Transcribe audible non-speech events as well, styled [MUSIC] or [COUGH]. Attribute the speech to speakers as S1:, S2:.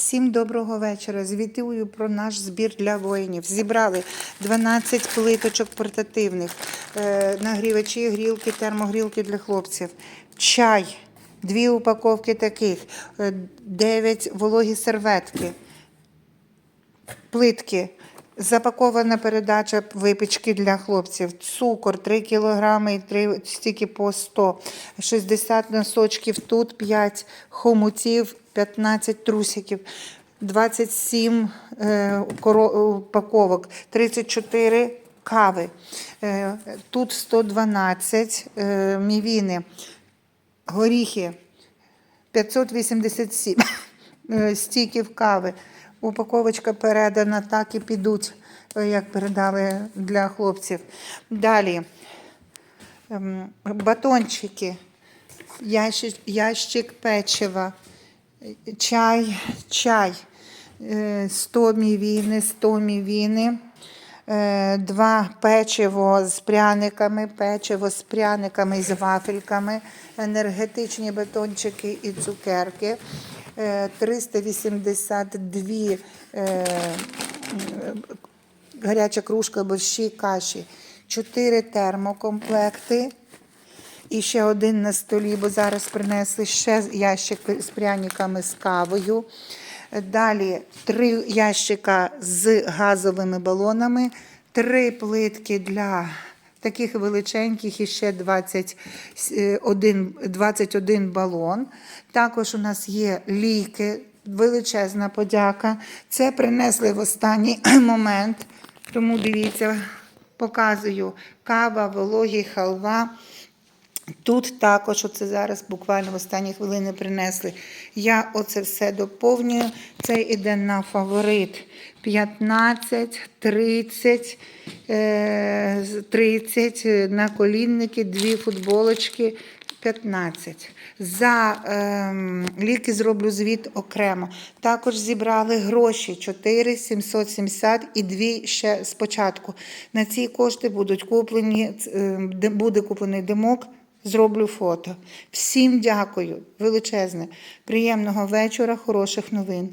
S1: Всім доброго вечора. Звітую про наш збір для воїнів. Зібрали 12 плиточок портативних, е, нагрівачі, грілки, термогрілки для хлопців, чай, дві упаковки таких, 9 вологі серветки, плитки. Запакована передача випічки для хлопців, цукор 3 кг і 3 стільки по 100, 60 носочків, тут 5 хомутів, 15 трусиків, 27 е, упаковок, 34 кави, е, тут 112 е, мівіни, горіхи, 587 е, кави. Упаковочка передана, так і підуть, е, як передали для хлопців. Далі ем, батончики, ящик, печива, е, чай, чай, е, 100 мівіни, 100 мівіни. Е, Два печиво з пряниками, печиво з пряниками і з вафельками, енергетичні батончики і цукерки, е, 382 е, гаряча кружка борщі, каші, 4 термокомплекти. І ще один на столі, бо зараз принесли ще ящик з пряниками з кавою. Далі три ящика з газовими балонами, три плитки для таких величеньких і ще 21, 21 балон. Також у нас є ліки, величезна подяка. Це принесли в останній [CLEARS THROAT] момент. Тому дивіться, показую кава, вологі, халва. Тут також, оце зараз буквально в останні хвилини принесли. Я оце все доповнюю. Це йде на фаворит 15, 30, е, 30 на колінники, дві футболочки. 15. За ем, ліки зроблю звіт окремо. Також зібрали гроші 4 770 і дві ще спочатку. На ці кошти будуть куплені, е, буде куплений димок. Зроблю фото. Всім дякую, величезне, приємного вечора, хороших новин.